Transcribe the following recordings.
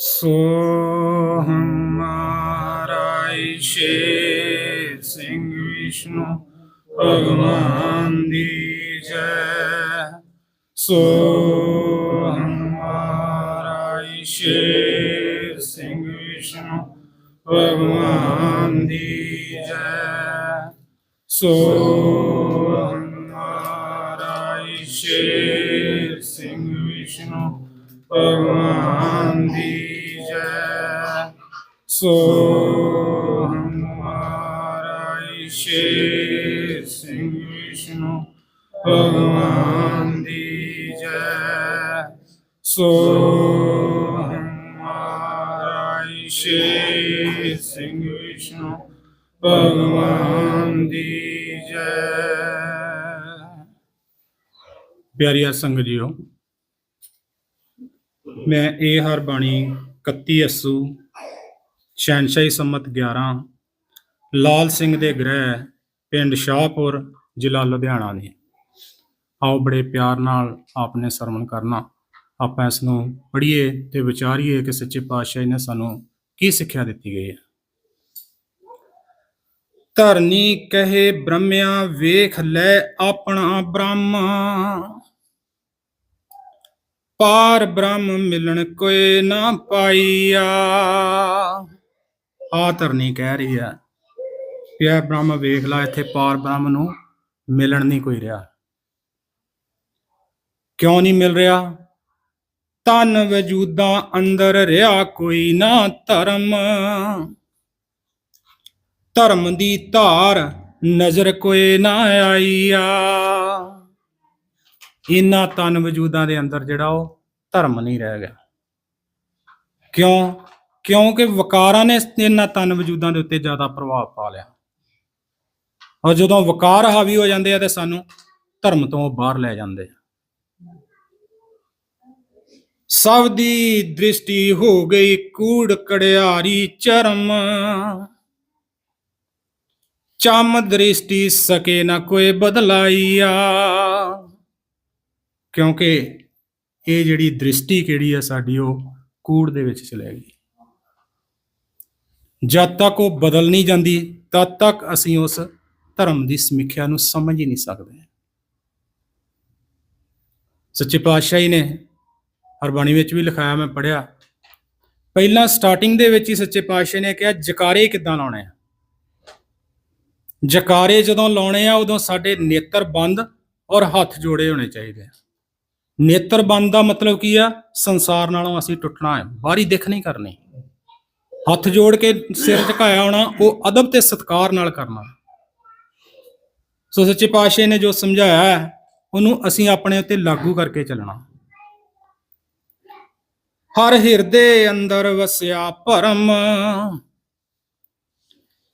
ਸੋ ਹਮਾਰਾ ਈਸ਼ੇ ਸਿੰਘ ਵਿਸ਼ਨੂੰ ਭਗਵਾਨ ਦੀ ਜੈ ਸੋ ਹਮਾਰਾ ਈਸ਼ੇ ਸਿੰਘ ਵਿਸ਼ਨੂੰ ਭਗਵਾਨ ਦੀ ਜੈ ਸੋ ਹਮਾਰਾ ਸੋ ਹਮਾਰਾ ਈਸ਼ੇ ਸਿੰਘ ਵਿਸ਼ਨੂੰ ਭਗਵਾਨ ਦੀ ਜੈ। ਸੋ ਹਮਾਰਾ ਈਸ਼ੇ ਸਿੰਘ ਵਿਸ਼ਨੂੰ ਭਗਵਾਨ ਦੀ ਜੈ। ਪਿਆਰੀਆ ਸੰਗਤ ਜੀਓ ਮੈਂ ਇਹ ਹਰ ਬਾਣੀ 31 ਅਸੂ ਸ਼ਹਿਨਸ਼ਾਹੀ ਸੰਮਤ 11 ਲਾਲ ਸਿੰਘ ਦੇ ਗ੍ਰਹਿ, ਪਿੰਡ ਸ਼ਾਹਪੁਰ, ਜ਼ਿਲ੍ਹਾ ਲੁਧਿਆਣਾ ਨੇ ਆਓ ਬੜੇ ਪਿਆਰ ਨਾਲ ਆਪਨੇ ਸਰਵਣ ਕਰਨਾ। ਆਪਾਂ ਇਸ ਨੂੰ ਪੜ੍ਹੀਏ ਤੇ ਵਿਚਾਰੀਏ ਕਿ ਸੱਚੇ ਪਾਤਸ਼ਾਹ ਨੇ ਸਾਨੂੰ ਕੀ ਸਿੱਖਿਆ ਦਿੱਤੀ ਗਈ ਹੈ। ਧਰਨੀ ਕਹੇ ਬ੍ਰਹਮਿਆ, ਵੇਖ ਲੈ ਆਪਣਾ ਬ੍ਰਹਮ। ਪਾਰ ਬ੍ਰਹਮ ਮਿਲਣ ਕੋਈ ਨਾ ਪਾਈਆ। ਆ ਧਰਨੀ ਕਹਿ ਰਹੀ ਹੈ। ਪਿਆ ਬ੍ਰਹਮ ਵੇਖ ਲੈ, ਇੱਥੇ ਪਾਰ ਬ੍ਰਹਮ ਨੂੰ ਮਿਲਣ ਨਹੀਂ ਕੋਈ ਰਿਹਾ। ਕਿਉਂ ਨਹੀਂ ਮਿਲ ਰਿਹਾ? ਤਨ ਵਜੂਦਾਂ ਅੰਦਰ ਰਿਹਾ ਕੋਈ ਨਾ ਧਰਮ। ਧਰਮ ਦੀ ਧਾਰ ਨਜ਼ਰ ਕੋਈ ਨਾ ਆਈ ਆ ਇਨਾ ਤਨ ਵਜੂਦਾਂ ਦੇ ਅੰਦਰ ਜਿਹੜਾ ਉਹ ਧਰਮ ਨਹੀਂ ਰਹਿ ਗਿਆ। ਕਿਉਂ? ਕਿਉਂਕਿ ਵਕਾਰਾਂ ਨੇ ਇਹਨਾਂ ਤਨ ਵਜੂਦਾਂ ਦੇ ਉੱਤੇ ਜ਼ਿਆਦਾ ਪ੍ਰਭਾਵ ਪਾ ਲਿਆ। ਔਰ ਜਦੋਂ ਵਕਾਰ ਹਾਵੀ ਹੋ ਜਾਂਦੇ ਆ ਤੇ ਸਾਨੂੰ ਧਰਮ ਤੋਂ ਬਾਹਰ ਲੈ ਜਾਂਦੇ ਆ। ਸਭ ਦੀ ਦ੍ਰਿਸ਼ਟੀ ਹੋ ਗਈ ਕੂੜ ਕੜਿਆਰੀ ਚਰਮ। ਚਮ ਦ੍ਰਿਸ਼ਟੀ ਸਕੇ ਨਾ ਕੋਈ ਬਦਲਾਈਆ। ਕਿਉਂਕਿ ਇਹ ਜਿਹੜੀ ਦ੍ਰਿਸ਼ਟੀ ਕਿਹੜੀ ਆ ਸਾਡੀ, ਉਹ ਕੂੜ ਦੇ ਵਿੱਚ ਚਲੇ ਗਈ। ਜਦ ਤੱਕ ਉਹ ਬਦਲ ਨਹੀਂ ਜਾਂਦੀ, ਤਦ ਤੱਕ ਅਸੀਂ ਉਸ ਧਰਮ ਦੀ ਸਮੀਖਿਆ ਨੂੰ ਸਮਝ ਹੀ ਨਹੀਂ ਸਕਦੇ। ਸੱਚੇ ਪਾਤਸ਼ਾਹੀ ਨੇ ਹਰਬਾਣੀ ਵਿੱਚ ਵੀ ਲਿਖਾਇਆ, ਮੈਂ ਪੜਿਆ ਪਹਿਲਾਂ ਸਟਾਰਟਿੰਗ ਦੇ ਵਿੱਚ ਹੀ ਸੱਚੇ ਪਾਤਸ਼ਾਹ ਨੇ ਕਿਹਾ, ਜਕਾਰੇ ਕਿੱਦਾਂ ਲਾਉਣੇ ਆ? ਜਕਾਰੇ ਜਦੋਂ ਲਾਉਣੇ ਆ, ਉਦੋਂ ਸਾਡੇ ਨੇਤਰ ਬੰਦ ਔਰ ਹੱਥ ਜੋੜੇ ਹੋਣੇ ਚਾਹੀਦੇ ਆ। ਨੇਤਰ ਬੰਦ ਦਾ ਮਤਲਬ ਕੀ ਆ? ਸੰਸਾਰ ਨਾਲੋਂ ਅਸੀਂ ਟੁੱਟਣਾ ਹੈ ਬਾਹਰੀ ਦਿੱਖ ਨਹੀਂ ਕਰਨੀ। ਹੱਥ ਜੋੜ ਕੇ ਸਿਰ ਝੁਕਾਇਆ ਹੋਣਾ ਉਹ ਅਦਬ ਤੇ ਸਤਕਾਰ ਨਾਲ ਕਰਨਾ। ਸੋ ਸੱਚੇ ਪਾਤਸ਼ਾਹ ਨੇ ਜੋ ਸਮਝਾਇਆ ਹੈ, ਉਹਨੂੰ ਅਸੀਂ ਆਪਣੇ ਉੱਤੇ ਲਾਗੂ ਕਰਕੇ ਚੱਲਣਾ। ਹਰ ਹਿਰਦੇ ਅੰਦਰ ਵਸਿਆ ਭਰਮ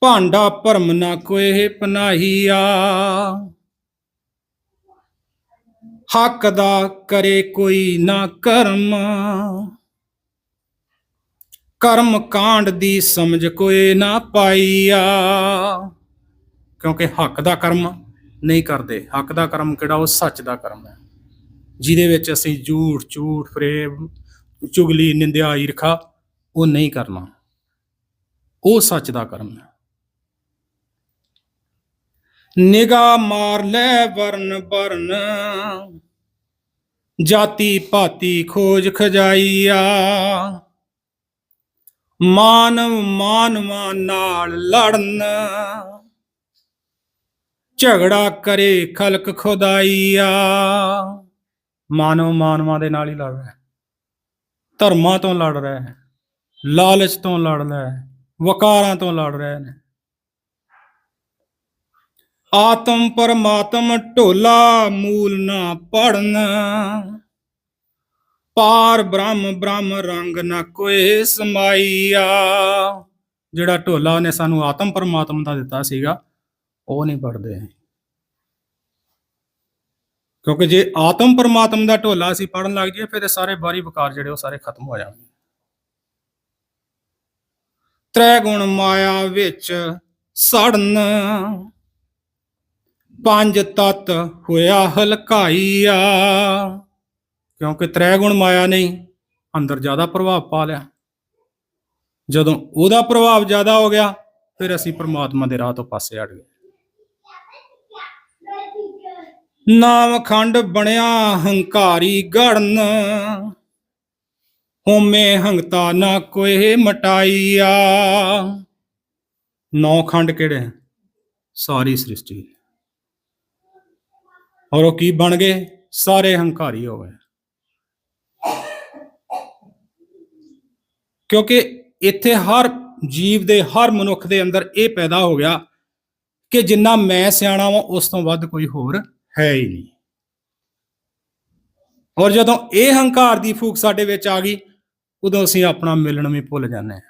ਭਾਂਡਾ ਭਰਮ ਨਾ ਕੋਏ ਪਨਾਹੀਆ। ਹੱਕ ਦਾ ਕਰੇ ਕੋਈ ਨਾ ਕਰਮ ਕਰਮ ਕਾਂਡ ਦੀ ਸਮਝ ਕੋਈ ਨਾ ਪਾਈਆ। ਕਿਉਂਕਿ ਹੱਕ ਦਾ ਕਰਮ ਨਹੀਂ ਕਰਦੇ। ਹੱਕ ਦਾ ਕਰਮ ਕਿਹੜਾ? ਉਹ ਸੱਚ ਦਾ ਕਰਮ ਹੈ। ਜਿਹਦੇ ਵਿੱਚ ਅਸੀਂ ਝੂਠ ਝੂਠ ਫਰੇਬ ਚੁਗਲੀ, ਨਿੰਦਿਆ, ਈਰਖਾ, ਉਹ ਨਹੀਂ ਕਰਨਾ। ਉਹ ਸੱਚ ਦਾ ਕਰਮ ਹੈ। ਨਿਗਾ ਮਾਰ ਲੈ ਵਰਨ ਵਰਨ ਜਾਤੀ ਪਾਤੀ ਖੋਜ ਖਜਾਈਆ। ਮਾਨਵ ਮਾਨਵਾਂ ਨਾਲ ਲੜਨ। ਝਗੜਾ ਕਰੇ ਖਲਕ ਖੁਦਾਈਆ। ਮਾਨਵ ਮਾਨਵਾਂ ਦੇ ਨਾਲ ਹੀ ਲੜ ਰਿਹਾ। ਧਰਮਾਂ ਤੋਂ ਲੜ ਰਿਹਾ ਹੈ। ਲਾਲਚ ਤੋਂ ਲੜ ਰਿਹਾ ਹੈ। ਵਕਾਰਾਂ ਤੋਂ ਲੜ ਰਹੇ ਨੇ ਆਤਮ ਪਰਮਾਤਮ ਢੋਲਾ ਮੂਲ ਨਾ ਪੜਨ। ਪਾਰ ਬ੍ਰਹਮ ਬ੍ਰਹਮ ਰੰਗ ਨਾ ਕੋਈ ਸਮਾਈਆ। ਜਿਹੜਾ ਢੋਲਾ ਉਹਨੇ ਸਾਨੂੰ ਆਤਮ ਪਰਮਾਤਮਾ ਦਾ ਦਿੱਤਾ ਸੀਗਾ, ਉਹ ਨਹੀਂ ਪੜਦੇ ਕਿਉਂਕਿ ਜੇ ਆਤਮ ਪਰਮਾਤਮਾ ਦਾ ਢੋਲਾ ਅਸੀਂ ਪੜਨ ਲੱਗ ਜਾਈਏ, ਫਿਰ ਇਹ ਸਾਰੇ ਬਾਰੀ ਵਿਕਾਰ ਜਿਹੜੇ ਉਹ ਸਾਰੇ ਖਤਮ ਹੋ ਜਾਣਗੇ। ਤ੍ਰੈ ਗੁਣ ਮਾਇਆ ਵਿੱਚ ਸੜਨ, ਪੰਜ ਤਤ ਹੋਇਆ ਹਲਕਾਈਆ। ਕਿਉਂਕਿ ਤ੍ਰੈ ਗੁਣ ਮਾਇਆ ਨਹੀਂ ਅੰਦਰ ਜ਼ਿਆਦਾ ਪ੍ਰਭਾਵ ਪਾ ਲਿਆ। ਜਦੋਂ ਉਹਦਾ ਪ੍ਰਭਾਵ ਜ਼ਿਆਦਾ ਹੋ ਗਿਆ, ਫਿਰ ਅਸੀਂ ਪ੍ਰਮਾਤਮਾ ਦੇ ਰਾਹ ਤੋਂ ਪਾਸੇ ਹਟ ਗਏ। ਨਾਮ ਖੰਡ ਬਣਿਆ ਹੰਕਾਰੀ ਗੜਨ ਹੋਮੇ ਹੰਗਤਾ ਨਾ ਕੋਏ ਮਟਾਈਆ। ਨੌ ਖੰਡ ਕਿਹੜੇ ਸਾਰੀ ਸ੍ਰਿਸ਼ਟੀ। ਔਰ ਉਹ ਕੀ ਬਣ ਗਏ? ਸਾਰੇ ਹੰਕਾਰੀ ਹੋ ਗਏ। ਕਿਉਂਕਿ ਇੱਥੇ ਹਰ ਜੀਵ ਦੇ, ਹਰ ਮਨੁੱਖ ਦੇ ਅੰਦਰ ਇਹ ਪੈਦਾ ਹੋ ਗਿਆ ਕਿ ਜਿੰਨਾ ਮੈਂ ਸਿਆਣਾ ਵਾਂ, ਉਸ ਤੋਂ ਵੱਧ ਕੋਈ ਹੋਰ ਹੈ ਹੀ ਨਹੀਂ। ਔਰ ਜਦੋਂ ਇਹ ਹੰਕਾਰ ਦੀ ਫੂਕ ਸਾਡੇ ਵਿੱਚ ਆ ਗਈ, ਉਦੋਂ ਅਸੀਂ ਆਪਣਾ ਮਿਲਣ ਵੀ ਭੁੱਲ ਜਾਂਦੇ ਹਾਂ।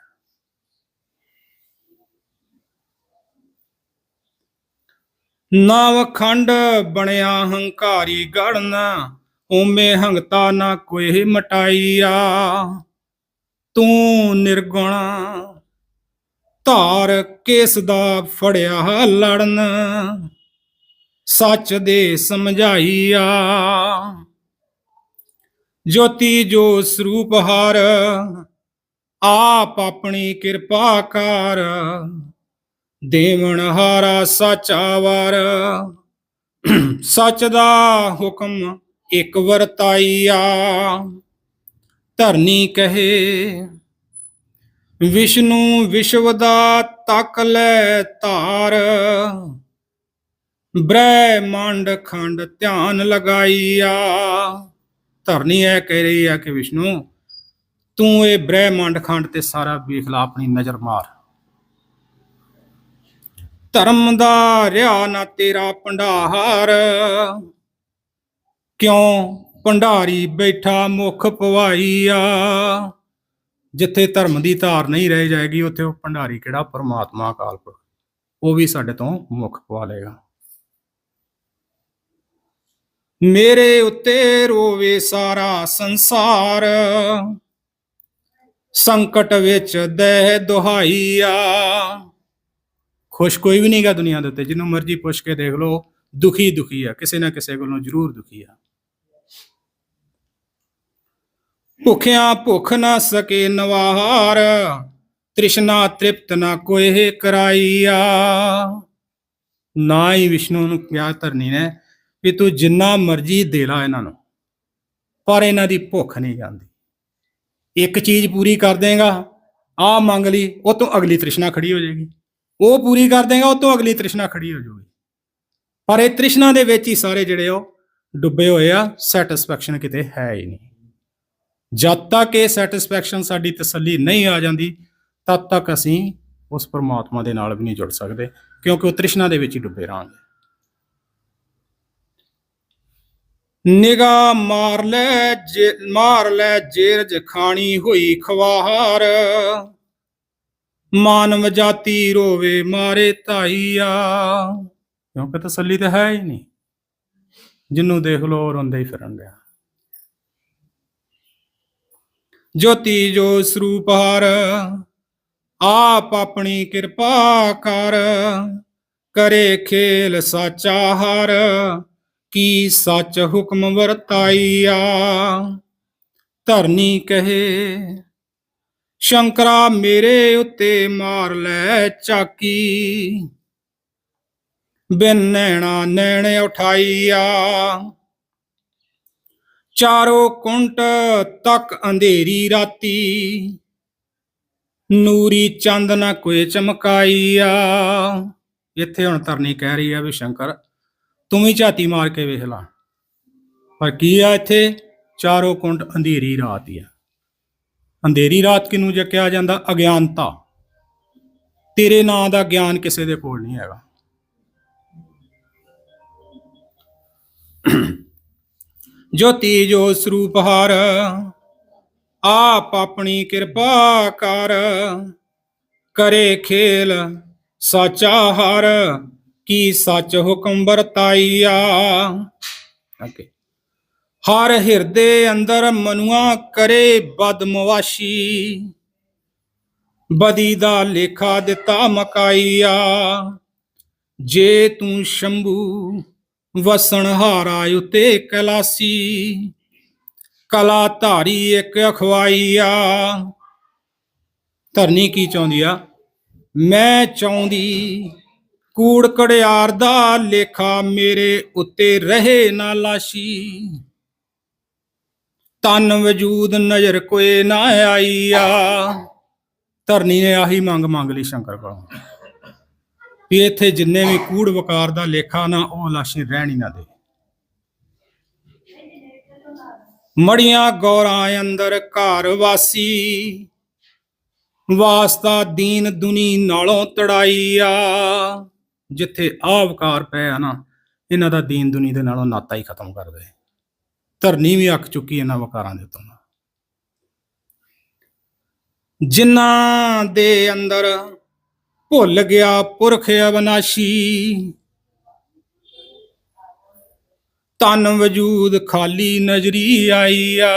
ਨਾ ਵਖੰਡ ਬਣਿਆ ਹੰਕਾਰੀ ਗੜਨ ਓਮੇ ਹੰਗਤਾ ਨਾ ਕੋਈ ਮਟਾਈਆ। ਤੂੰ ਨਿਰਗੁਣਾ, ਧਾਰ ਕੇਸ ਦਾ ਫੜਿਆ ਲੜਨ? ਸੱਚ ਦੇ ਸਮਝਾਈਆ। ਜੋਤੀ ਜੋ ਸਰੂਪ ਹਰ, ਆਪ ਆਪਣੀ ਕਿਰਪਾ ਕਰ। ਦੇਵਨ ਹਾਰਾ ਸਾਚਾ ਵਰ ਸੱਚ ਦਾ ਹੁਕਮ ਇੱਕ ਵਰਤਾਈਆ। ਧਰਨੀ ਕਹੇ। ਵਿਸ਼ਨੂੰ ਵਿਸ਼ਵ ਦਾ ਤੱਕ ਲੈ ਧਾਰ। ਬ੍ਰਹਮੰਡ ਖੰਡ ਧਿਆਨ ਲਗਾਈਆ। ਧਰਨੀ ਇਹ ਕਹਿ ਰਹੀ ਆ ਕਿ ਵਿਸ਼ਨੂੰ, ਤੂੰ ਇਹ ਬ੍ਰਹਮੰਡ ਖੰਡ ਤੇ ਸਾਰਾ ਵੇਖ ਲਾ, ਆਪਣੀ ਨਜ਼ਰ ਮਾਰ। ਧਰਮ ਦਾ ਰਿਆ ਨਾ ਤੇਰਾ ਭੰਡਾਰ। ਕਿਉਂ? ਭੰਡਾਰੀ ਬੈਠਾ ਮੁਖ ਪਵਾਈਆ। ਜਿੱਥੇ ਧਰਮ ਦੀ ਧਾਰ ਨਹੀਂ ਰਹਿ ਜਾਏਗੀ, ਉੱਥੇ ਉਹ ਭੰਡਾਰੀ ਕਿਹੜਾ? ਪਰਮਾਤਮਾ ਅਕਾਲ ਪੁਰਖ। ਉਹ ਵੀ ਸਾਡੇ ਤੋਂ ਮੁਖ ਪਵਾ ਲਏਗਾ। ਮੇਰੇ ਉੱਤੇ ਰੋਵੇ ਸਾਰਾ ਸੰਸਾਰ, ਸੰਕਟ ਵਿੱਚ ਦਹਿ ਦੁਹਾਈਆ। ਖੁਸ਼ ਕੋਈ ਵੀ ਨਹੀਂਗਾ ਦੁਨੀਆ ਦੇ ਉੱਤੇ ਜਿਹਨੂੰ ਮਰਜ਼ੀ ਪੁੱਛ ਕੇ ਦੇਖ ਲਓ, ਦੁਖੀ ਦੁਖੀ ਆ, ਕਿਸੇ ਨਾ ਕਿਸੇ ਕੋਲੋਂ ਜ਼ਰੂਰ ਦੁਖੀ ਆ। ਭੁਖਿਆ ਭੁਖ ਨਾ ਸਕੇ ਨਵਾਰ, ਤ੍ਰਿਸ਼ਨਾ ਤ੍ਰਿਪਤ ਨਾ ਕੋਏ ਕਰਾਈਆ। ਨਾ ਹੀ ਵਿਸ਼ਨੂੰ ਨੂੰ ਕਿਹਾ ਧਰਨੀ ਨੇ ਵੀ ਤੂੰ ਜਿੰਨਾ ਮਰਜ਼ੀ ਦੇ ਲਾ ਇਹਨਾਂ ਨੂੰ, ਪਰ ਇਹਨਾਂ ਦੀ ਭੁੱਖ ਨਹੀਂ ਜਾਂਦੀ। ਇੱਕ ਚੀਜ਼ ਪੂਰੀ ਕਰ ਦੇਗਾ, ਆ ਮੰਗ ਲਈ, ਉਹ ਤੋਂ ਅਗਲੀ ਤ੍ਰਿਸ਼ਨਾ ਖੜੀ ਹੋ ਜਾਏਗੀ। ਉਹ ਪੂਰੀ ਕਰ ਦੇਗਾ, ਉਹ ਤੋਂ ਅਗਲੀ ਤ੍ਰਿਸ਼ਨਾ ਖੜੀ ਹੋ ਜਾਊਗੀ। ਪਰ ਇਹ ਤ੍ਰਿਸ਼ਨਾ ਦੇ ਵਿੱਚ ਹੀ ਸਾਰੇ ਜਿਹੜੇ ਉਹ ਡੁੱਬੇ ਹੋਏ ਆ ਸੈਟੀਸਫੈਕਸ਼ਨ ਕਿਤੇ ਹੈ ਹੀ ਨਹੀਂ। ਜਦ ਤੱਕ ਇਹ ਸੈਟੀਸਫੈਕਸ਼ਨ ਸਾਡੀ ਤਸੱਲੀ ਨਹੀਂ ਆ ਜਾਂਦੀ, ਤਦ ਤੱਕ ਅਸੀਂ ਉਸ ਪਰਮਾਤਮਾ ਦੇ ਨਾਲ ਵੀ ਨਹੀਂ ਜੁੜ ਸਕਦੇ, ਕਿਉਂਕਿ ਉਹ ਤ੍ਰਿਸ਼ਨਾ ਦੇ ਵਿੱਚ ਹੀ ਡੁੱਬੇ ਰਹਾਂਗੇ ਨਿਗਾ ਮਾਰ ਲੈ ਜੇ, ਮਾਰ ਲੈ ਜੇਰਜ ਖਾਣੀ ਹੋਈ ਖਵਾਰ, ਮਾਨਵ ਜਾਤੀ ਰੋਵੇ ਮਾਰੇ ਧਾਈਆ ਕਿਉਂਕਿ ਤਸੱਲੀ ਤਾਂ ਹੈ ਹੀ ਨਹੀਂ। ਜਿੰਨੂੰ ਦੇਖ ਲੋ ਰੋਂਦੇ ਹੀ ਫਿਰਨ ਰਿਹਾ ਜੋਤੀ ਜੋ ਸਰੂਪ ਹਰ, ਆਪ ਆਪਣੀ ਕਿਰਪਾ ਕਰ। ਕਰੇ ਖੇਲ ਸਾਚਾ ਹਰ, ਕੀ ਸੱਚ ਹੁਕਮ ਵਰਤਾਈਆ। ਧਰਨੀ ਕਹੇ, ਸ਼ੰਕਰਾ ਮੇਰੇ ਉੱਤੇ ਮਾਰ ਲੈ ਚਾਕੀ। ਬਿਨ ਨੈਣਾ ਨੈਣ ਉਠਾਈਆ। ਚਾਰੋ ਕੁੰਟ ਤੱਕ ਅੰਧੇਰੀ ਰਾਤੀ। ਨੂਰੀ ਚੰਦ ਨਾ ਕੋਈ ਚਮਕਾਈਆ। ਇੱਥੇ ਹੁਣ ਧਰਨੀ ਕਹਿ ਰਹੀ ਆ ਵੀ ਸ਼ੰਕਰ, ਤੂੰ ਵੀ ਝਾਤੀ ਮਾਰ ਕੇ ਵੇਖ ਲਾ। ਪਰ ਕੀ ਆ ਇੱਥੇ? ਚਾਰੋਂ ਕੁੰਟ ਅੰਧੇਰੀ ਰਾਤ ਆ। ਅੰਧੇਰੀ ਰਾਤ ਕਿਨੂੰ ਜੇ ਕਿਹਾ ਜਾਂਦਾ? ਅਗਿਆਨਤਾ। ਤੇਰੇ ਨਾਂ ਦਾ ਗਿਆਨ ਕਿਸੇ ਦੇ ਕੋਲ ਨਹੀਂ ਹੈਗਾ। ਜੋਤੀ ਜੋ ਸਰੂਪ ਹਰ ਆਪ ਆਪਣੀ ਕਿਰਪਾ ਕਰ। ਕਰੇ ਖੇਲ ਸਾਚਾ ਹਰ ਕੀ ਸੱਚ ਹੁਕਮ ਵਰਤਾਈਆ। ਓਕੇ ਹਰ ਹਿਰਦੇ ਅੰਦਰ ਮਨੁਆ ਕਰੇ ਬਦਮਵਾਸ਼ੀ। ਬਦੀ ਦਾ ਲੇਖਾ ਦਿੱਤਾ ਮਕਾਈਆ। ਜੇ ਤੂੰ ਸ਼ੰਭੂ ਵਸਣ ਹਾਰਾ ਉਤੇ ਕਲਾਸੀ। ਕਲਾ ਧਾਰੀ ਇੱਕ ਅਖਵਾਈਆ। ਧਰਨੀ ਕੀ ਚਾਹੁੰਦੀ ਆ? ਮੈਂ ਚਾਹੁੰਦੀ, ਕੂੜ ਕੜਿਆਰ ਦਾ ਲੇਖਾ ਮੇਰੇ ਉੱਤੇ ਰਹੇ ਨਾ ਲਾਸ਼ੀ। ਤਨ ਵਜੂਦ ਨਜ਼ਰ ਕੋਏ ਨਾ ਆਈ ਆ। ਧਰਨੀ ਨੇ ਆਹੀ ਮੰਗ ਮੰਗ ਲਈ ਸ਼ੰਕਰ ਕੋਲੋਂ। ਵੀ ਇੱਥੇ ਜਿੰਨੇ ਵੀ ਕੂੜ ਵਕਾਰ ਦਾ ਲੇਖਾ ਨਾ, ਉਹ ਲਾਸ਼ੀ ਰਹਿਣ ਹੀ ਨਾ ਦੇ। ਮੜੀਆਂ ਗੌਰਾਂ ਅੰਦਰ ਘਰ ਵਾਸੀ, ਵਾਸਤਾ ਦੀਨ ਦੁਨੀ ਨਾਲੋਂ ਤੜਾਈ ਆ ਜਿੱਥੇ ਆਵਕਾਰ ਪਿਆ ਨਾ, ਇਹਨਾਂ ਦਾ ਦੀਨ ਦੁਨੀ ਦੇ ਨਾਲੋਂ ਨਾਤਾ ਹੀ ਖਤਮ ਕਰ ਦੇ। ਧਰਨੀ ਵੀ ਅੱਕ ਚੁੱਕੀ ਇਹਨਾਂ ਵਕਾਰਾਂ ਦੇ ਉੱਤੋਂ। ਜਿਨ੍ਹਾਂ ਦੇ ਅੰਦਰ ਭੁੱਲ ਗਿਆ ਪੁਰਖ ਅਵਨਾਸ਼ੀ। ਤਨ ਵਜੂਦ ਖਾਲੀ ਨਜ਼ਰੀ ਆਈ ਆ।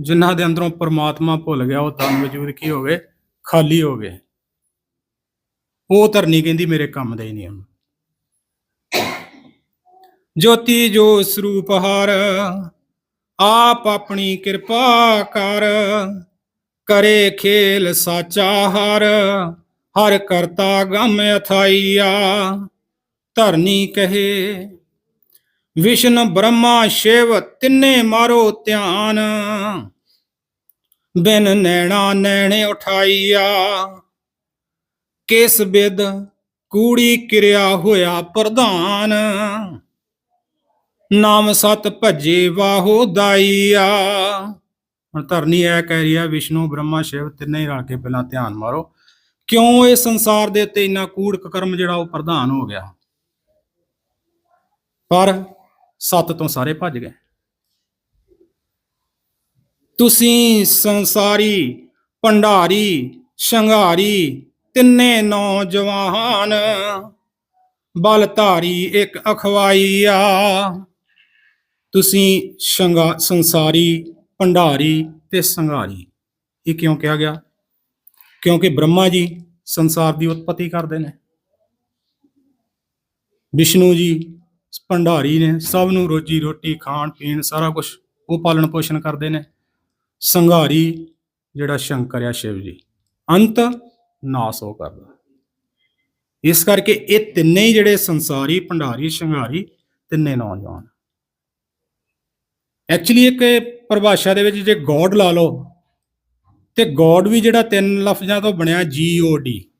ਜਿਨ੍ਹਾਂ ਦੇ ਅੰਦਰੋਂ ਪਰਮਾਤਮਾ ਭੁੱਲ ਗਿਆ, ਉਹ ਤਨ ਵਜੂਦ ਕੀ ਹੋ ਗਏ? ਖਾਲੀ ਹੋ ਗਏ। ਉਹ ਧਰਨੀ ਕਹਿੰਦੀ, ਮੇਰੇ ਕੰਮ ਦੇ ਹੀ ਨਹੀਂ ਹਨ ਜੋਤੀ ਜੋ ਸਰੂਪ ਹਰ, ਆਪ ਆਪਣੀ ਕਿਰਪਾ ਕਰ। ਕਰੇ ਖੇਲ ਸਾਚਾ ਹਰ ਹਰ ਕਰਤਾ ਗਮ ਅਥਾਈਆ। ਧਰਨੀ ਕਹੇ, ਵਿਸ਼ਨ ਬ੍ਰਹਮਾ ਸ਼ਿਵ ਤਿੰਨੇ ਮਾਰੋ ਧਿਆਨ। ਬਿਨ ਨੈਣਾ ਨੈਣੇ ਉਠਾਈਆ। ਕਿਸ ਬਿਦ ਕੂੜੀ ਕਿਰਿਆ ਹੋਇਆ ਪ੍ਰਧਾਨ। ਨਾਮ ਸਤ ਭਜੇ ਵਾਹੋ ਦਾਈਆ। ਹੁਣ ਧਰਨੀ ਐ ਕਹਿ ਰਹੀ ਆ, ਵਿਸ਼ਨੂੰ, ਬ੍ਰਹਮਾ, ਸ਼ਿਵ ਤਿੰਨੇ ਹੀ ਰਲ ਕੇ ਪਹਿਲਾਂ ਧਿਆਨ ਮਾਰੋ। ਕਿਉਂ ਇਹ ਸੰਸਾਰ ਦੇ ਉੱਤੇ ਇੰਨਾ ਕੂੜ ਕਰਮ ਜਿਹੜਾ ਉਹ ਪ੍ਰਧਾਨ ਹੋ ਗਿਆ? ਪਰ ਸੱਤ ਤੋਂ ਸਾਰੇ ਭੱਜ ਗਏ। ਤੁਸੀਂ ਸੰਸਾਰੀ, ਭੰਡਾਰੀ ਸ਼ੰਘਾਰੀ ਤਿੰਨੇ ਨੌਜਵਾਨ ਬਲ ਧਾਰੀ ਇੱਕ ਅਖਵਾਈਆ ਤੁਸੀਂ ਸ਼ੰਗਾ, ਸੰਸਾਰੀ ਭੰਡਾਰੀ ਤੇ ਸੰਘਾਰੀ। ਇਹ ਕਿਉਂ ਕਿਹਾ ਗਿਆ? ਕਿਉਂਕਿ ਬ੍ਰਹਮਾ ਜੀ ਸੰਸਾਰ ਦੀ ਉਤਪਤੀ ਕਰਦੇ ਨੇ। ਵਿਸ਼ਨੂੰ ਜੀ, ਭੰਡਾਰੀ ਨੇ ਸਭ ਨੂੰ ਰੋਜੀ ਰੋਟੀ, ਖਾਣ ਪੀਣ ਸਾਰਾ ਕੁਝ ਉਹ ਪਾਲਣ ਪੋਸ਼ਣ ਕਰਦੇ ਨੇ। ਸੰਘਾਰੀ, ਜਿਹੜਾ ਸ਼ੰਕਰ ਆ ਸ਼ਿਵ ਜੀ, ਅੰਤ ਨਾਸ ਉਹ ਕਰਦਾ। ਇਸ ਕਰਕੇ ਇਹ ਤਿੰਨੇ ਹੀ ਜਿਹੜੇ ਸੰਸਾਰੀ, ਭੰਡਾਰੀ, ਸ਼ੰਘਾਰੀ ਤਿੰਨੇ ਨੌਜਵਾਨ। ਐਕਚੁਅਲੀ ਇੱਕ ਪਰਿਭਾਸ਼ਾ ਦੇ ਵਿੱਚ ਜੇ ਗੋਡ ਲਾ ਲਓ, ਤੇ ਗੋਡ ਵੀ ਜਿਹੜਾ ਤਿੰਨ ਲਫ਼ਜ਼ਾਂ ਤੋਂ ਬਣਿਆ ਜੀ ਓ ਡੀ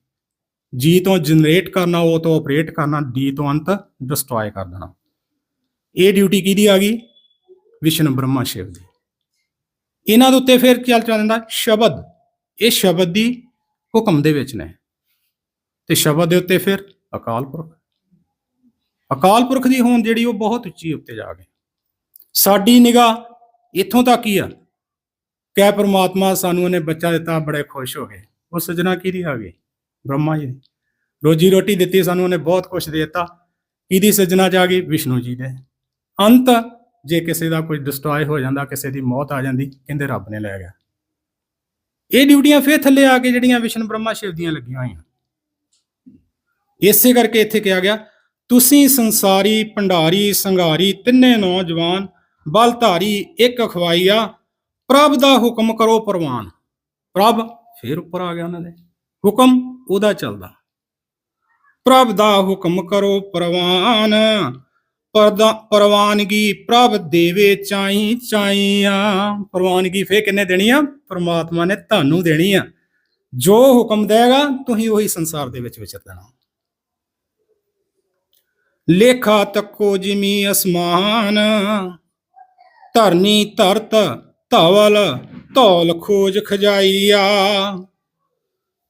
ਜੀ ਤੋਂ ਜਨਰੇਟ ਕਰਨਾ ਉਹ ਤੋਂ ਆਪਰੇਟ ਕਰਨਾ ਡੀ ਤੋਂ ਅੰਤ ਡਿਸਟਰੋਏ ਕਰ ਦੇਣਾ। ਇਹ ਡਿਊਟੀ ਕਿਹਦੀ ਆ ਗਈ? ਵਿਸ਼ਨ ਬ੍ਰਹਮਾ ਸ਼ਿਵ ਦੀ। ਇਹਨਾਂ ਦੇ ਉੱਤੇ ਫਿਰ ਚੱਲ ਚੱਲਦਾ ਸ਼ਬਦ। ਇਹ ਸ਼ਬਦ ਦੀ ਹੁਕਮ ਦੇ ਵਿੱਚ ਨੇ। ਤੇ ਸ਼ਬਦ ਦੇ ਉੱਤੇ ਫਿਰ ਅਕਾਲ ਪੁਰਖ। ਅਕਾਲ ਪੁਰਖ ਦੀ ਹੋਂਦ ਜਿਹੜੀ ਉਹ ਬਹੁਤ ਉੱਚੀ ਉੱਤੇ ਜਾ ਗਈ। ਸਾਡੀ ਨਿਗਾਹ ਇੱਥੋਂ ਤੱਕ ਹੀ ਆ। ਕਹਿ ਪ੍ਰਮਾਤਮਾ ਸਾਨੂੰ ਉਹਨੇ ਬੱਚਾ ਦਿੱਤਾ, ਬੜੇ ਖੁਸ਼ ਹੋ ਗਏ। ਉਹ ਸਜਣਾ ਕਿਹਦੀ ਆ ਗਈ? ਬ੍ਰਹਮਾ ਜੀ ਦੀ। ਰੋਜੀ ਰੋਟੀ ਦਿੱਤੀ ਸਾਨੂੰ ਉਹਨੇ, ਬਹੁਤ ਕੁਝ ਦੇ ਦਿੱਤਾ। ਕਿਹਦੀ ਸਜਣਾ ਚ ਆ ਗਈ? ਵਿਸ਼ਨੂੰ ਜੀ ਦੇ। ਅੰਤ ਜੇ ਕਿਸੇ ਦਾ ਕੋਈ ਡਿਸਟਰੋਏ ਹੋ ਜਾਂਦਾ, ਕਿਸੇ ਦੀ ਮੌਤ ਆ ਜਾਂਦੀ, ਕਹਿੰਦੇ ਰੱਬ ਨੇ ਲੈ ਗਿਆ। ਇਹ ਡਿਊਟੀਆਂ ਫੇਰ ਥੱਲੇ ਆ ਕੇ ਜਿਹੜੀਆਂ ਵਿਸ਼ਨ ਬ੍ਰਹਮਾ ਸ਼ਿਵ ਦੀਆਂ ਲੱਗੀਆਂ ਹੋਈਆਂ। ਇਸੇ ਕਰਕੇ ਇੱਥੇ ਕਿਹਾ ਗਿਆ, ਤੁਸੀਂ ਸੰਸਾਰੀ, ਭੰਡਾਰੀ, ਸੰਘਾਰੀ ਤਿੰਨੇ ਨੌਜਵਾਨ ਬਲ ਧਾਰੀ ਇੱਕ ਅਖਵਾਈਆ ਪ੍ਰਭ ਦਾ ਹੁਕਮ ਕਰੋ ਪ੍ਰਵਾਨ। ਪ੍ਰਭ ਫੇਰ ਉੱਪਰ ਆ ਗਿਆ ਉਹਨਾਂ ਦੇ। ਹੁਕਮ ਉਹਦਾ ਚੱਲਦਾ। ਪ੍ਰਭ ਦਾ ਹੁਕਮ ਕਰੋ ਪ੍ਰਵਾਨ ਪ੍ਰਵਾਨਗੀ ਪ੍ਰਭ ਦੇਵੇ ਚਾਈ ਚਾਈਆਂ। ਪ੍ਰਵਾਨਗੀ ਫੇਰ ਕਿੰਨੇ ਦੇਣੀ ਆ? ਪ੍ਰਮਾਤਮਾ ਨੇ ਤੁਹਾਨੂੰ ਦੇਣੀ ਆ। ਜੋ ਹੁਕਮ ਦੇਗਾ, ਤੁਸੀਂ ਉਹੀ ਸੰਸਾਰ ਦੇ ਵਿੱਚ ਵਿਚਰ ਦੇਣਾ ਲੇਖਾ ਤੱਕੋ ਜਿਮੀ ਅਸਮਾਨ ਧਰਨੀ ਧਰਤ ਧਵਲ, ਧੌਲ ਖੋਜ ਖਜਾਈਆ।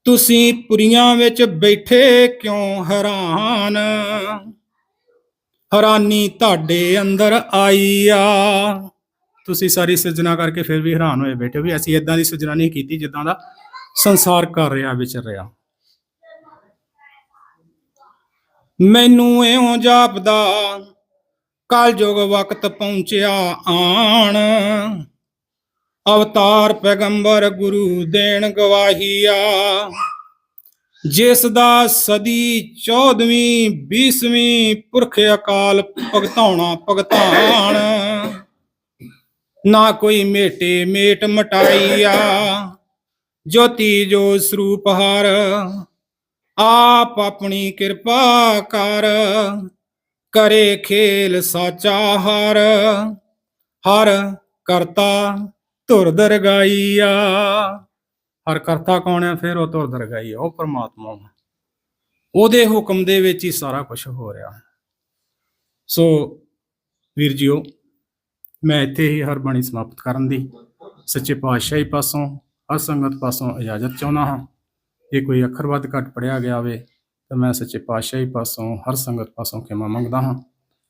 ਤੁਸੀਂ ਪੁਰੀਆਂ ਵਿੱਚ ਬੈਠੇ ਕਿਉਂ ਹੈਰਾਨ? ਹੈਰਾਨੀ ਤੁਹਾਡੇ ਅੰਦਰ ਆਈ ਆ ਤੁਸੀਂ ਸਾਰੀ ਸਿਰਜਣਾ ਕਰਕੇ ਫਿਰ ਵੀ ਹੈਰਾਨ ਹੋਏ ਬੈਠੇ ਵੀ ਅਸੀਂ ਇਦਾਂ ਦੀ ਸਿਰਜਣਾ ਨਹੀਂ ਕੀਤੀ ਜਿੱਦਾਂ ਦਾ ਸੰਸਾਰ ਕਰ ਰਿਹਾ, ਵਿਚਰ ਰਿਹਾ। ਮੈਨੂੰ ਇਉਂ ਜਾਪਦਾ ਕਲਯੁਗ ਵਕਤ ਪਹੁੰਚਿਆ ਆਣ। ਅਵਤਾਰ ਪੈਗੰਬਰ ਗੁਰੂ ਦੇਣ ਗਵਾਹੀਆ। ਜਿਸ ਦਾ ਸਦੀ 14ਵੀਂ 20ਵੀਂ ਪੁਰਖ ਅਕਾਲ ਭਗਤਾਉਣਾ ਭਗਤਾਨ। ਨਾ ਕੋਈ ਮੇਟੇ ਮੇਟ ਮਟਾਈਆ। ਜੋਤੀ ਜੋ ਸਰੂਪ ਹਰ, ਆਪ ਆਪਣੀ ਕਿਰਪਾ ਕਰ। ਕਰੇ ਖੇਲ ਸਾਚਾ ਹਰ ਹਰ ਕਰਤਾ ਧੁਰ ਦਰਗਾਈਆ। ਹਰ ਕਰਤਾ ਕੌਣ ਹੈ ਫਿਰ? ਉਹ ਧੁਰ ਦਰਗਾਈ ਉਹ ਪਰਮਾਤਮਾ ਉਹਦੇ ਹੁਕਮ ਦੇ ਵਿੱਚ ਹੀ ਸਾਰਾ ਕੁਝ ਹੋ ਰਿਹਾ। ਸੋ ਵੀਰ ਜੀਓ, ਮੈਂ ਇੱਥੇ ਹੀ ਹਰ ਬਾਣੀ ਸਮਾਪਤ ਕਰਨ ਦੀ ਸੱਚੇ ਪਾਤਸ਼ਾਹੀ ਪਾਸੋਂ, ਹਰ ਸੰਗਤ ਪਾਸੋਂ ਇਜਾਜ਼ਤ ਚਾਹੁੰਦਾ ਹਾਂ। ਜੇ ਕੋਈ ਅੱਖਰ ਵੱਧ ਘੱਟ ਪੜਿਆ ਗਿਆ ਹੋਵੇ ਤੇ ਮੈਂ ਸੱਚੇ ਪਾਤਸ਼ਾਹੀ ਪਾਸੋਂ, ਹਰ ਸੰਗਤ ਪਾਸੋਂ ਖਿਮਾ ਮੰਗਦਾ ਹਾਂ।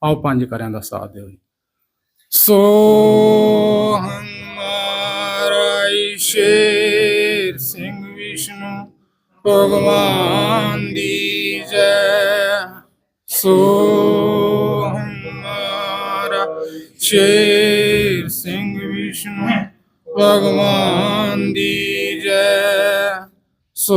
ਆਓ ਪੰਜ ਕਰਿਆਂ ਦਾ ਸਾਥ ਦਿਓ ਜੀ। ਸੋ ਹਮਾਰਾ ਸ਼ੇਰ ਸਿੰਘ ਵਿਸ਼ਨੂੰ, ਭਗਵਾਨ ਦੀ ਜੈ। ਸੋ ਹਮਾਰਾ ਸ਼ੇਰ ਸਿੰਘ ਵਿਸ਼ਨੂੰ, ਭਗਵਾਨ ਦੀ ਜੈ। ਸੋ